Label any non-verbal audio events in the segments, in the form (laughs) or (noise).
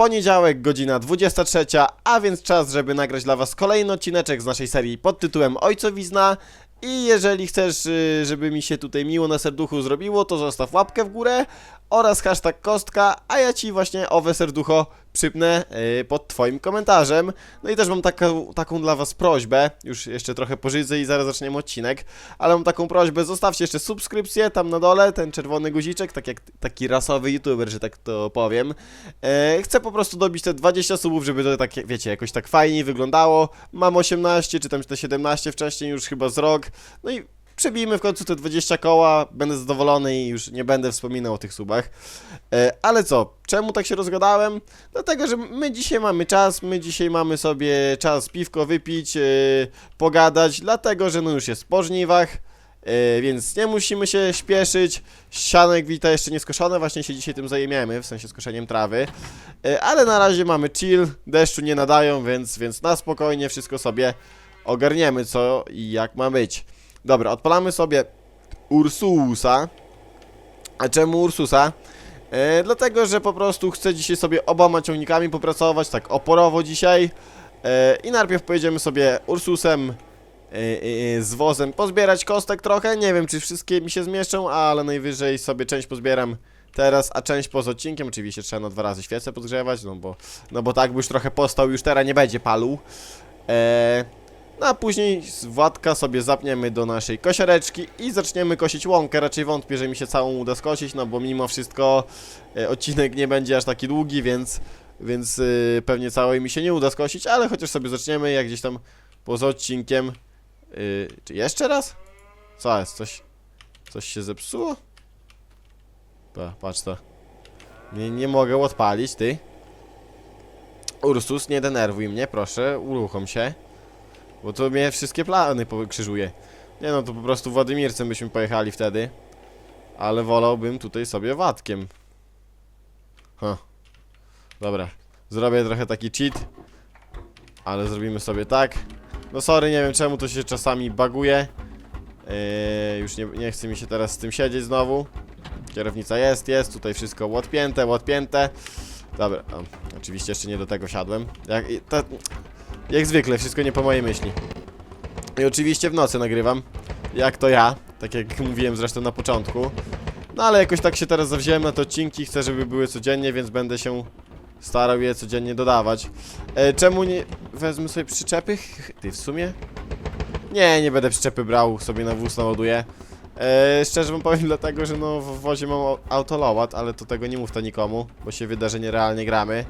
poniedziałek, godzina 23, a więc czas, żeby nagrać dla Was kolejny odcineczek z naszej serii pod tytułem Ojcowizna. I jeżeli chcesz, y, żeby mi się tutaj miło na serduchu zrobiło, to zostaw łapkę w górę oraz hashtag kostka, a ja Ci właśnie owe serducho przypnę y, pod Twoim komentarzem. No i też mam taką, taką dla Was prośbę, już jeszcze trochę pożydzę i zaraz zaczniemy odcinek, ale mam taką prośbę, zostawcie jeszcze subskrypcję tam na dole, ten czerwony guziczek, tak jak taki rasowy youtuber, że tak to powiem. E, chcę po prostu dobić te 20 subów, żeby to tak, wiecie, jakoś tak fajniej wyglądało. Mam 18, czy tam te 17 wcześniej, już chyba z rok. No i przebijmy w końcu te 20 koła, będę zadowolony i już nie będę wspominał o tych subach. E, ale co, czemu tak się rozgadałem? Dlatego, że my dzisiaj mamy czas, my dzisiaj mamy sobie czas piwko wypić, e, pogadać, dlatego, że no już jest po żniwach. E, więc nie musimy się śpieszyć. Sianek wita jeszcze nie skoszone, właśnie się dzisiaj tym zajmiemy, w sensie skoszeniem trawy. E, ale na razie mamy chill, deszczu nie nadają, więc, więc na spokojnie wszystko sobie ogarniemy, co i jak ma być. Dobra, odpalamy sobie Ursusa. A czemu Ursusa? E, dlatego, że po prostu chcę dzisiaj sobie oboma ciągnikami popracować, tak oporowo dzisiaj. E, I najpierw pojedziemy sobie Ursusem e, e, z wozem pozbierać kostek trochę. Nie wiem, czy wszystkie mi się zmieszczą, ale najwyżej sobie część pozbieram teraz, a część poza odcinkiem. Oczywiście trzeba na dwa razy świecę podgrzewać, no bo, no bo tak by już trochę postał, już teraz nie będzie paluł. E, no a później z Władka sobie zapniemy do naszej kosiareczki i zaczniemy kosić łąkę. Raczej wątpię, że mi się całą uda skosić, no bo mimo wszystko e, odcinek nie będzie aż taki długi, więc, więc e, pewnie całej mi się nie uda skosić, ale chociaż sobie zaczniemy, jak gdzieś tam poza odcinkiem. E, czy jeszcze raz? Co jest? Coś, coś się zepsuło? Pa, patrz to. Nie, nie mogę odpalić, ty. Ursus, nie denerwuj mnie, proszę, uruchom się. Bo to mnie wszystkie plany krzyżuje. Nie no, to po prostu Władimircem byśmy pojechali wtedy. Ale wolałbym tutaj sobie Watkiem. Ha. Dobra. Zrobię trochę taki cheat. Ale zrobimy sobie tak. No sorry, nie wiem czemu to się czasami baguje. Yy, już nie, nie chce mi się teraz z tym siedzieć znowu. Kierownica jest, jest, tutaj wszystko łatpięte, łatpięte. Dobra, o, oczywiście jeszcze nie do tego siadłem. Jak, to, jak zwykle, wszystko nie po mojej myśli. I oczywiście w nocy nagrywam. Jak to ja, tak jak (laughs) mówiłem zresztą na początku. No ale jakoś tak się teraz zawziąłem na te odcinki, chcę, żeby były codziennie, więc będę się starał je codziennie dodawać. E, czemu nie wezmę sobie przyczepy? Ty w sumie? Nie, nie będę przyczepy brał, sobie na wóz naładuję. E, szczerze wam powiem (laughs) dlatego, że no w wozie mam au- autoload, ale to tego nie mów to nikomu, bo się wyda, że nierealnie gramy.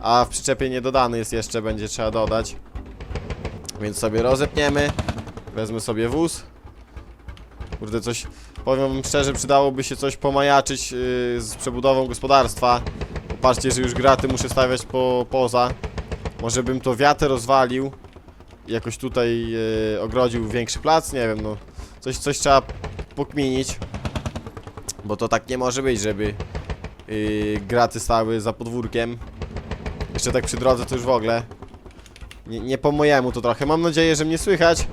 A w przyczepie nie dodany jest jeszcze, będzie trzeba dodać. Więc sobie rozepniemy. Wezmę sobie wóz. Kurde, coś... Powiem wam szczerze, przydałoby się coś pomajaczyć yy, z przebudową gospodarstwa. Popatrzcie, że już graty muszę stawiać po, poza. Może bym to wiatr rozwalił. Jakoś tutaj yy, ogrodził większy plac, nie wiem, no. Coś, coś trzeba pokminić. Bo to tak nie może być, żeby yy, graty stały za podwórkiem. Jeszcze tak przy drodze to już w ogóle. Nie, nie po mojemu to trochę. Mam nadzieję, że mnie słychać.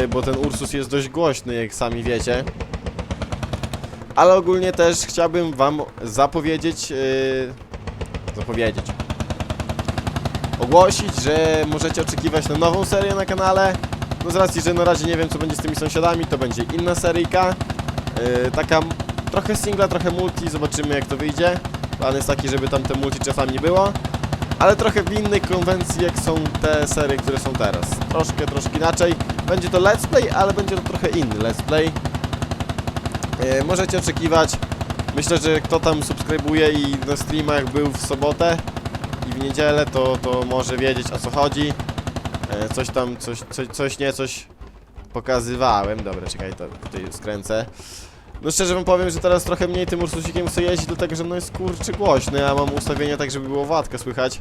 Yy, bo ten Ursus jest dość głośny, jak sami wiecie. Ale ogólnie też chciałbym wam zapowiedzieć... Yy, zapowiedzieć. Ogłosić, że możecie oczekiwać na nową serię na kanale. No z racji, że na razie nie wiem co będzie z tymi sąsiadami, to będzie inna seryjka. Yy, taka trochę singla, trochę multi, zobaczymy jak to wyjdzie. Plan jest taki, żeby tam te multi czasami nie było. Ale trochę w innej konwencji, jak są te serie, które są teraz. Troszkę, troszkę inaczej. Będzie to let's play, ale będzie to trochę inny let's play. E, możecie oczekiwać. Myślę, że kto tam subskrybuje i na streamach był w sobotę i w niedzielę, to, to może wiedzieć o co chodzi. E, coś tam, coś, coś, coś nie, coś pokazywałem. Dobra, czekaj, to tutaj skręcę. No szczerze wam powiem, że teraz trochę mniej tym Ursusikiem chcę jeździć, dlatego że no jest kurczy głośny, ja mam ustawienia tak, żeby było Władkę słychać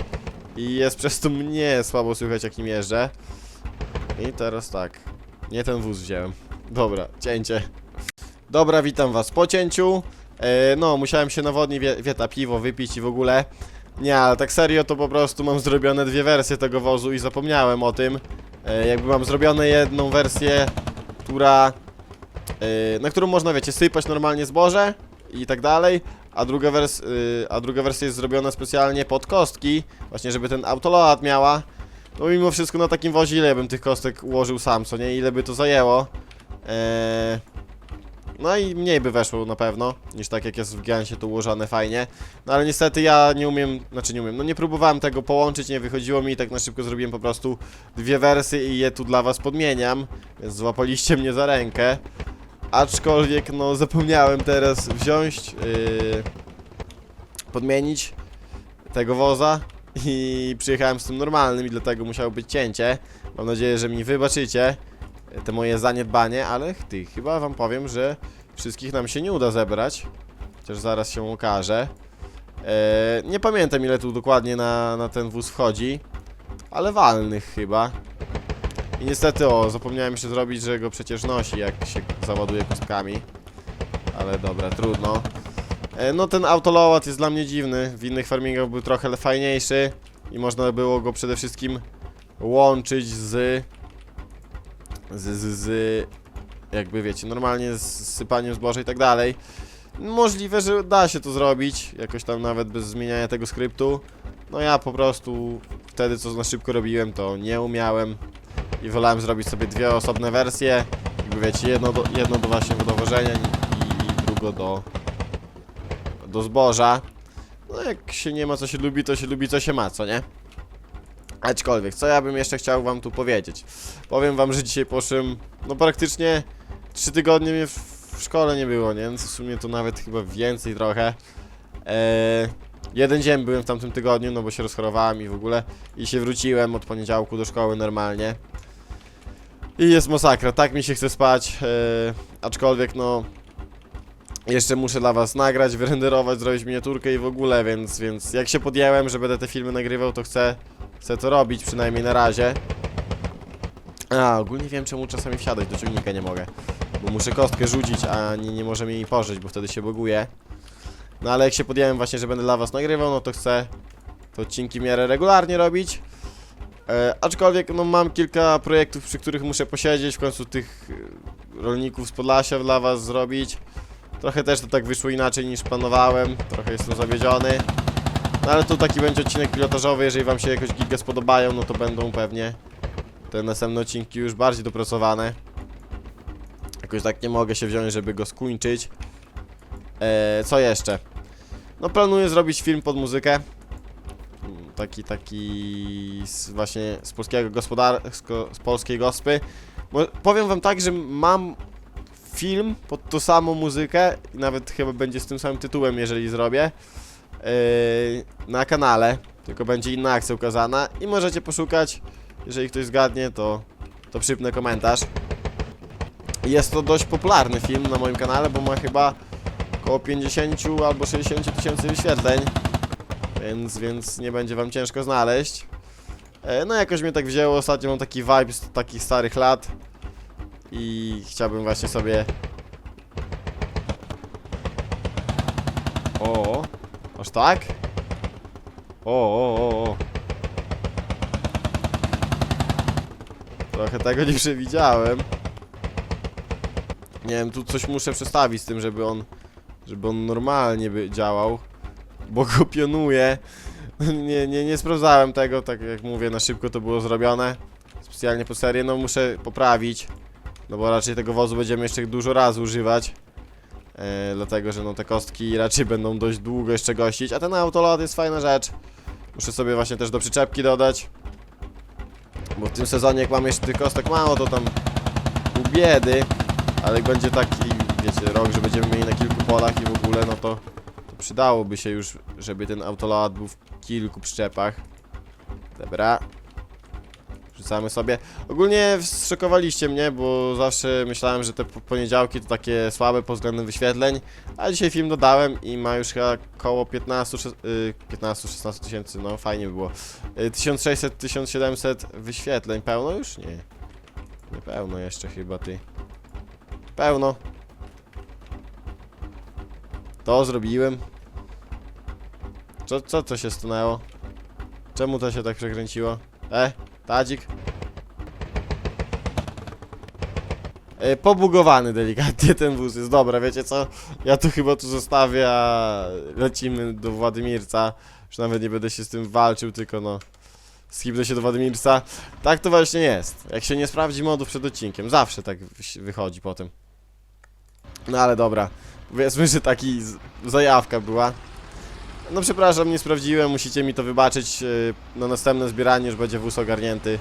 i jest przez to mnie słabo słychać jak nim jeżdżę. I teraz tak, nie ten wóz wziąłem. Dobra, cięcie. Dobra, witam was po cięciu. E, no, musiałem się nawodnić wie, wieta piwo wypić i w ogóle. Nie, ale tak serio to po prostu mam zrobione dwie wersje tego wozu i zapomniałem o tym. E, jakby mam zrobione jedną wersję, która na którą można, wiecie, sypać normalnie zboże i tak dalej, a druga, wers y, a druga wersja jest zrobiona specjalnie pod kostki, właśnie żeby ten autoload miała. No mimo wszystko na takim wozie ile bym tych kostek ułożył sam, co nie? Ile by to zajęło? Eee... No i mniej by weszło na pewno, niż tak jak jest w Giansie to ułożone fajnie. No ale niestety ja nie umiem, znaczy nie umiem, no nie próbowałem tego połączyć, nie wychodziło mi i tak na szybko zrobiłem po prostu dwie wersje i je tu dla was podmieniam, więc złapaliście mnie za rękę. Aczkolwiek no zapomniałem teraz wziąć, yy, podmienić tego woza i przyjechałem z tym normalnym i dlatego musiało być cięcie. Mam nadzieję, że mi wybaczycie te moje zaniedbanie, ale ty, chyba wam powiem, że wszystkich nam się nie uda zebrać. Chociaż zaraz się okaże. Eee, nie pamiętam ile tu dokładnie na, na ten wóz wchodzi, ale walnych chyba. I niestety, o, zapomniałem jeszcze zrobić, że go przecież nosi, jak się załaduje kostkami. Ale dobra, trudno. E, no ten autoload jest dla mnie dziwny. W innych farmingach był trochę fajniejszy i można było go przede wszystkim łączyć z z, z, z jakby wiecie, normalnie z sypaniem zboża i tak dalej. Możliwe, że da się to zrobić, jakoś tam nawet bez zmieniania tego skryptu. No ja po prostu wtedy co na szybko robiłem, to nie umiałem i wolałem zrobić sobie dwie osobne wersje. Jakby wiecie, jedno do, jedno do właśnie wodowożenia i, i drugo do, do zboża. No jak się nie ma co się lubi, to się lubi co się ma, co nie? Aczkolwiek, co ja bym jeszcze chciał wam tu powiedzieć? Powiem wam, że dzisiaj poszłem, no praktycznie 3 tygodnie mnie w, w szkole nie było, nie? Więc w sumie to nawet chyba więcej trochę. Eee, jeden dzień byłem w tamtym tygodniu, no bo się rozchorowałem i w ogóle. I się wróciłem od poniedziałku do szkoły normalnie. I jest masakra, tak mi się chce spać, eee, aczkolwiek no... Jeszcze muszę dla was nagrać, wyrenderować, zrobić miniaturkę i w ogóle, więc, więc jak się podjęłem, że będę te filmy nagrywał, to chcę, chcę to robić, przynajmniej na razie. A, ogólnie wiem czemu czasami wsiadać do ciągnika nie mogę. Bo muszę kostkę rzucić, a nie, nie możemy jej pożyć, bo wtedy się boguje. No ale jak się podjąłem właśnie, że będę dla was nagrywał, no to chcę te odcinki miarę regularnie robić. E, aczkolwiek no mam kilka projektów, przy których muszę posiedzieć, w końcu tych e, rolników z Podlasia dla was zrobić. Trochę też to tak wyszło inaczej niż planowałem, trochę jestem zawiedziony. No ale tu taki będzie odcinek pilotażowy, jeżeli wam się jakoś giga spodobają, no to będą pewnie te następne odcinki już bardziej dopracowane. Jakoś tak nie mogę się wziąć, żeby go skończyć. Eee, co jeszcze? No planuję zrobić film pod muzykę. Taki, taki z, właśnie z polskiego gospodarstwa, z polskiej gospy. Mo powiem wam tak, że mam film pod tą samą muzykę i nawet chyba będzie z tym samym tytułem, jeżeli zrobię. Eee, na kanale, tylko będzie inna akcja ukazana i możecie poszukać jeżeli ktoś zgadnie, to, to przypnę komentarz. Jest to dość popularny film na moim kanale, bo ma chyba około 50 albo 60 tysięcy wyświetleń. Więc, więc nie będzie wam ciężko znaleźć. E, no jakoś mnie tak wzięło, ostatnio mam taki vibe z takich starych lat. I chciałbym właśnie sobie... O, aż tak? O, o, o, o. Trochę tego nie przewidziałem. Nie wiem, tu coś muszę przestawić z tym, żeby on... Żeby on normalnie by działał. Bo go pionuję. Nie, nie, nie sprawdzałem tego, tak jak mówię, na szybko to było zrobione. Specjalnie po serię, no muszę poprawić. No bo raczej tego wozu będziemy jeszcze dużo razy używać. E, dlatego, że no te kostki raczej będą dość długo jeszcze gościć. A ten autolot jest fajna rzecz. Muszę sobie właśnie też do przyczepki dodać. Bo w tym sezonie jak mam jeszcze tych kostek mało, to tam pół biedy. Ale jak będzie taki, wiecie, rok, że będziemy mieli na kilku polach i w ogóle, no to przydałoby się już, żeby ten autolat był w kilku przyczepach. Dobra. Rzucamy sobie. Ogólnie zszokowaliście mnie, bo zawsze myślałem, że te po- poniedziałki to takie słabe pod względem wyświetleń, a dzisiaj film dodałem i ma już chyba około 15 sze- y, 15-16 tysięcy, no fajnie by było. Y, 1600-1700 wyświetleń. Pełno już? Nie. Nie pełno jeszcze chyba, ty. Pełno. To zrobiłem. Co, co to się stanęło? Czemu to się tak przekręciło? E, Tadzik. e, pobugowany delikatnie ten wóz jest. Dobra, wiecie co? Ja tu chyba tu zostawię, a lecimy do Władimirca. Już nawet nie będę się z tym walczył, tylko no... Skipnę się do Władimirca. Tak to właśnie jest. Jak się nie sprawdzi modów przed odcinkiem. Zawsze tak wychodzi potem. No ale dobra. Powiedzmy, że taki zajawka była. No przepraszam, nie sprawdziłem, musicie mi to wybaczyć. yy, Na następne zbieranie już będzie wóz ogarnięty.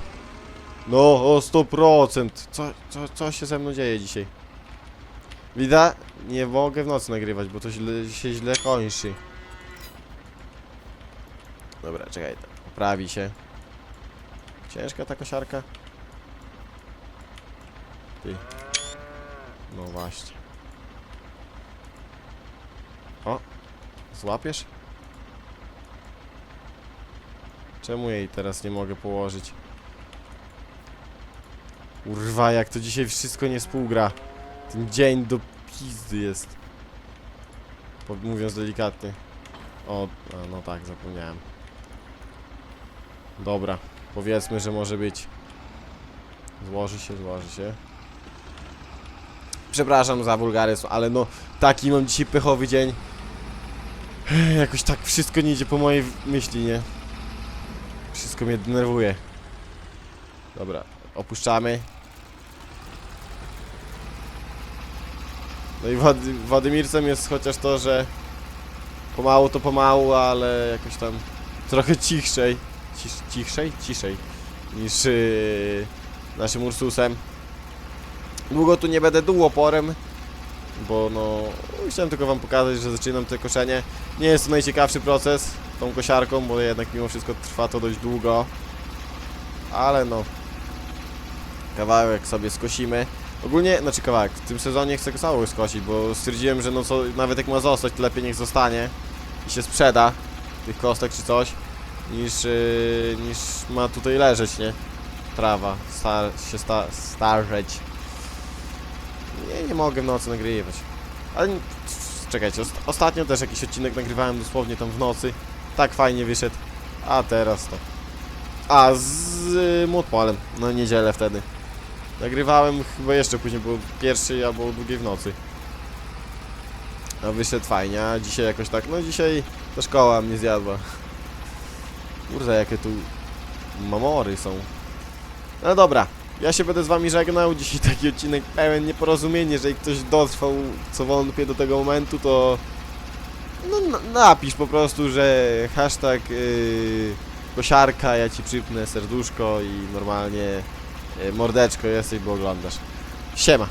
No, o 100%. Co, co, co się ze mną dzieje dzisiaj? Widać? Nie mogę w nocy nagrywać, bo to źle, się źle kończy. Dobra, czekaj, poprawi się. Ciężka ta kosiarka? Ty. No właśnie. O! Złapiesz? Czemu jej teraz nie mogę położyć? Urwa, jak to dzisiaj wszystko nie współgra. Ten dzień do pizdy jest. Mówiąc delikatnie. O, no tak, zapomniałem. Dobra, powiedzmy, że może być. Złoży się, złoży się. Przepraszam za wulgaryzm, ale no taki mam dzisiaj pechowy dzień. Jakoś tak wszystko nie idzie po mojej myśli, nie? Wszystko mnie denerwuje. Dobra, opuszczamy. No i Wady, Wadymircem jest chociaż to, że pomału to pomału, ale jakoś tam trochę cichszej, cisz, cichszej? Ciszej niż yy, naszym Ursusem. Długo tu nie będę długo oporem, bo no chciałem tylko wam pokazać, że zaczynam te koszenie. Nie jest to najciekawszy proces tą kosiarką, bo jednak mimo wszystko trwa to dość długo. Ale no kawałek sobie skosimy. Ogólnie, znaczy kawałek, w tym sezonie chcę całość skosić, bo stwierdziłem, że no co, nawet jak ma zostać, to lepiej niech zostanie i się sprzeda tych kostek czy coś, niż, yy, niż ma tutaj leżeć, nie? Trawa, star, się sta, starzeć. Nie, nie mogę w nocy nagrywać. Ale czekajcie, ost ostatnio też jakiś odcinek nagrywałem dosłownie tam w nocy. Tak fajnie wyszedł. A teraz to. A z y, Mutpolem, no niedzielę wtedy. Nagrywałem chyba jeszcze później, było pierwszej albo drugiej w nocy. A wyszedł fajnie, a dzisiaj jakoś tak, no dzisiaj ta szkoła mnie zjadła. Kurde, jakie tu mamory są. No dobra, ja się będę z wami żegnał. Dzisiaj taki odcinek pełen nieporozumień. Jeżeli ktoś dotrwał co wątpię do tego momentu, to no, na- napisz po prostu, że hashtag yy, kosiarka, ja ci przypnę serduszko i normalnie yy, mordeczko jesteś, bo oglądasz. Siema.